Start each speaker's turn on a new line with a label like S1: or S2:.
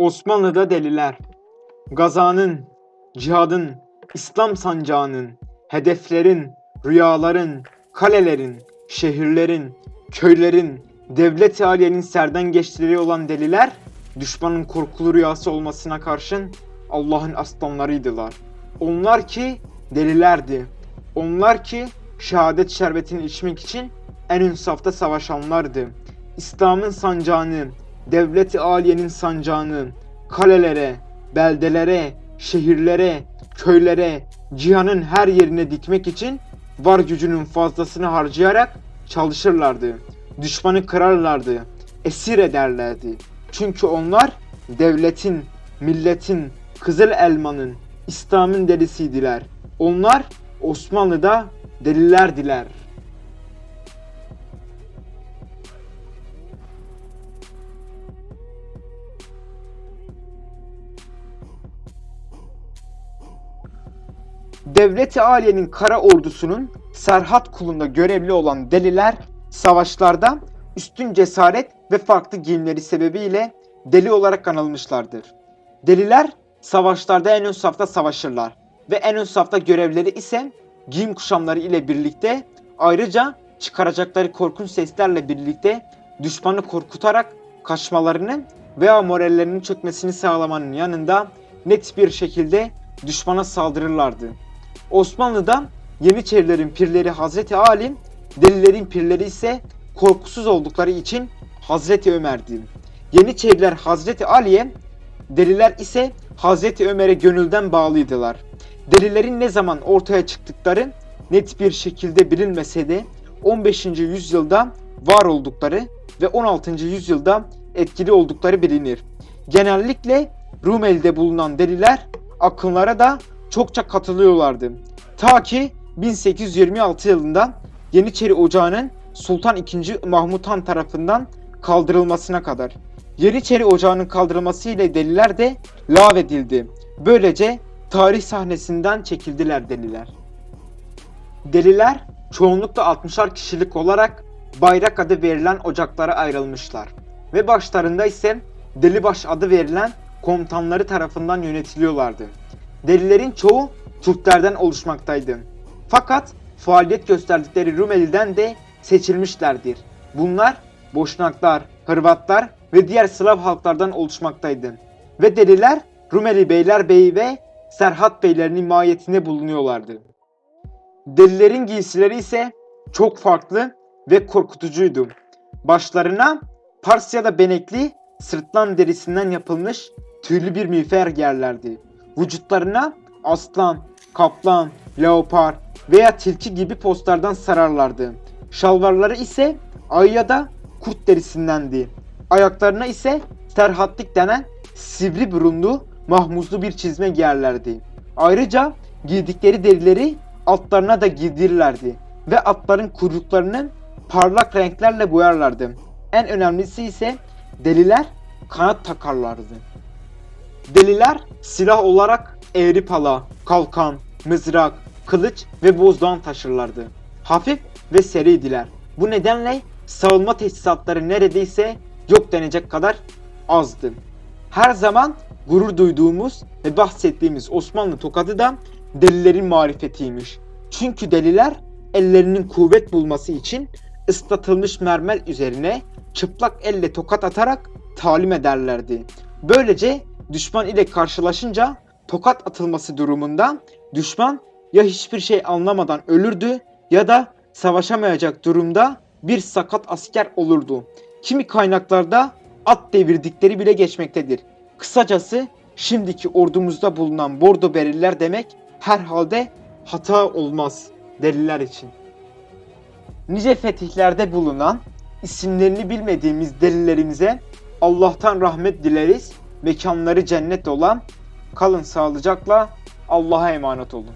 S1: Osmanlı'da deliler, gazanın, cihadın, İslam sancağının, hedeflerin, rüyaların, kalelerin, şehirlerin, köylerin, devlet-i aliyenin serden geçtileri olan deliler, düşmanın korkulu rüyası olmasına karşın Allah'ın aslanlarıydılar. Onlar ki delilerdi. Onlar ki şehadet şerbetini içmek için en ön safta savaşanlardı. İslam'ın sancağını, devlet-i aliyenin sancağını kalelere, beldelere, şehirlere, köylere, cihanın her yerine dikmek için var gücünün fazlasını harcayarak çalışırlardı. Düşmanı kırarlardı, esir ederlerdi. Çünkü onlar devletin, milletin, Kızıl Elman'ın, İslam'ın delisiydiler. Onlar Osmanlı'da delilerdiler. Devlet-i Aliye'nin kara ordusunun Serhat kulunda görevli olan deliler savaşlarda üstün cesaret ve farklı giyimleri sebebiyle deli olarak anılmışlardır. Deliler savaşlarda en ön safta savaşırlar ve en ön safta görevleri ise giyim kuşamları ile birlikte ayrıca çıkaracakları korkunç seslerle birlikte düşmanı korkutarak kaçmalarını veya morallerinin çökmesini sağlamanın yanında net bir şekilde düşmana saldırırlardı. Osmanlı'da Yeniçerilerin pirleri Hazreti Ali, delilerin pirleri ise korkusuz oldukları için Hazreti Ömer'di. Yeniçeriler Hazreti Ali'ye, deliler ise Hazreti Ömer'e gönülden bağlıydılar. Delilerin ne zaman ortaya çıktıkları net bir şekilde bilinmese de 15. yüzyılda var oldukları ve 16. yüzyılda etkili oldukları bilinir. Genellikle Rumeli'de bulunan deliler akınlara da çokça katılıyorlardı. Ta ki 1826 yılında Yeniçeri Ocağı'nın Sultan II. Mahmut Han tarafından kaldırılmasına kadar. Yeniçeri Ocağı'nın kaldırılması ile deliler de lağvedildi. Böylece tarih sahnesinden çekildiler deliler. Deliler çoğunlukla 60'ar kişilik olarak bayrak adı verilen ocaklara ayrılmışlar. Ve başlarında ise Delibaş adı verilen komutanları tarafından yönetiliyorlardı. Delilerin çoğu Türklerden oluşmaktaydı. Fakat faaliyet gösterdikleri Rumeli'den de seçilmişlerdir. Bunlar Boşnaklar, Hırvatlar ve diğer Slav halklardan oluşmaktaydı. Ve deliler Rumeli Beylerbeyi ve Serhat Beylerinin mahiyetinde bulunuyorlardı. Delilerin giysileri ise çok farklı ve korkutucuydu. Başlarına Pars benekli sırtlan derisinden yapılmış tüylü bir miğfer giyerlerdi. Vücutlarına aslan, kaplan, leopar veya tilki gibi postlardan sararlardı. Şalvarları ise ayı ya da kurt derisindendi. Ayaklarına ise terhatlik denen sivri burunlu, mahmuzlu bir çizme giyerlerdi. Ayrıca giydikleri derileri atlarına da giydirirlerdi ve atların kuyruklarını parlak renklerle boyarlardı. En önemlisi ise deliler kanat takarlardı. Deliler silah olarak eğri pala, kalkan, mızrak, kılıç ve bozdoğan taşırlardı. Hafif ve seriydiler. Bu nedenle savunma teçhizatları neredeyse yok denecek kadar azdı. Her zaman gurur duyduğumuz ve bahsettiğimiz Osmanlı tokadı da delilerin marifetiymiş. Çünkü deliler ellerinin kuvvet bulması için ıslatılmış mermer üzerine çıplak elle tokat atarak talim ederlerdi. Böylece düşman ile karşılaşınca tokat atılması durumunda düşman ya hiçbir şey anlamadan ölürdü ya da savaşamayacak durumda bir sakat asker olurdu. Kimi kaynaklarda at devirdikleri bile geçmektedir. Kısacası şimdiki ordumuzda bulunan bordo beriller demek herhalde hata olmaz deliler için. Nice fetihlerde bulunan isimlerini bilmediğimiz delilerimize Allah'tan rahmet dileriz. Mekanları cennet olan kalın sağlıcakla Allah'a emanet olun.